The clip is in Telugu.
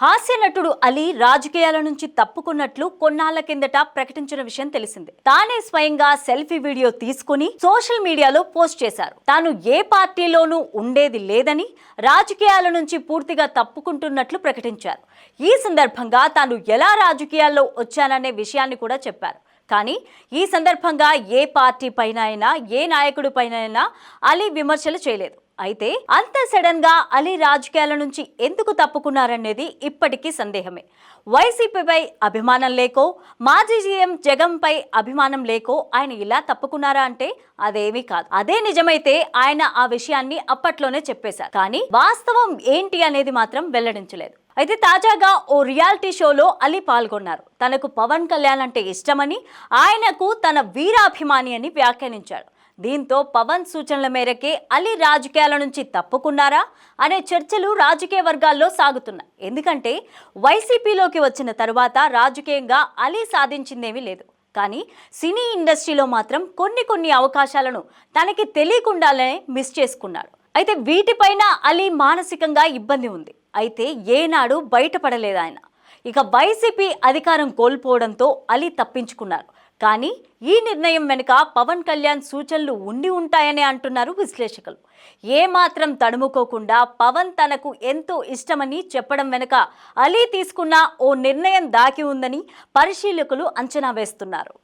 హాస్య నటుడు అలీ రాజకీయాల నుంచి తప్పుకున్నట్లు కొన్నాళ్ళ కిందట ప్రకటించిన విషయం తెలిసిందే. తానే స్వయంగా సెల్ఫీ వీడియో తీసుకుని సోషల్ మీడియాలో పోస్ట్ చేశారు. తాను ఏ పార్టీలోనూ ఉండేది లేదని రాజకీయాల నుంచి పూర్తిగా తప్పుకుంటున్నట్లు ప్రకటించారు. ఈ సందర్భంగా తాను ఎలా రాజకీయాల్లో వచ్చాననే విషయాన్ని కూడా చెప్పారు. కానీ ఈ సందర్భంగా ఏ పార్టీ పైన అయినా ఏ నాయకుడి పైన అయినా అలీ విమర్శలు చేయలేదు. అయితే అంత సడన్గా అలీ రాజకీయాల నుంచి ఎందుకు తప్పుకున్నారనేది ఇప్పటికీ సందేహమే. వైసీపీపై అభిమానం లేకో మాజీ జీఎం జగన్పై అభిమానం లేకో ఆయన ఇలా తప్పుకున్నారా అంటే అదేమీ కాదు. అదే నిజమైతే ఆయన ఆ విషయాన్ని అప్పట్లోనే చెప్పేశారు. కానీ వాస్తవం ఏంటి అనేది మాత్రం వెల్లడించలేదు. అయితే తాజాగా ఓ రియాలిటీ షోలో అలీ పాల్గొన్నారు. తనకు పవన్ కళ్యాణ్ అంటే ఇష్టమని ఆయనకు తన వీరాభిమాని అని వ్యాఖ్యానించాడు. దీంతో పవన్ సూచనల మేరకే అలీ రాజకీయాల నుంచి తప్పుకున్నారా అనే చర్చలు రాజకీయ వర్గాల్లో సాగుతున్నాయి. ఎందుకంటే వైసీపీలోకి వచ్చిన తరువాత రాజకీయంగా అలీ సాధించిందేమీ లేదు. కానీ సినీ ఇండస్ట్రీలో మాత్రం కొన్ని కొన్ని అవకాశాలను తనకి తెలియకుండానే మిస్ చేసుకున్నాడు అయితే వీటిపైన అలీ మానసికంగా ఇబ్బంది ఉంది. అయితే ఏనాడు బయటపడలేదు ఆయన. ఇక వైసీపీ అధికారం కోల్పోవడంతో అలీ తప్పించుకున్నారు. కానీ ఈ నిర్ణయం వెనుక పవన్ కళ్యాణ్ సూచనలు ఉండి ఉంటాయని అంటున్నారు విశ్లేషకులు. ఏమాత్రం తడుముకోకుండా పవన్ తనకు ఎంతో ఇష్టమని చెప్పడం వెనుక అలీ తీసుకున్న ఓ నిర్ణయం దాగి ఉందని పరిశీలకులు అంచనా వేస్తున్నారు.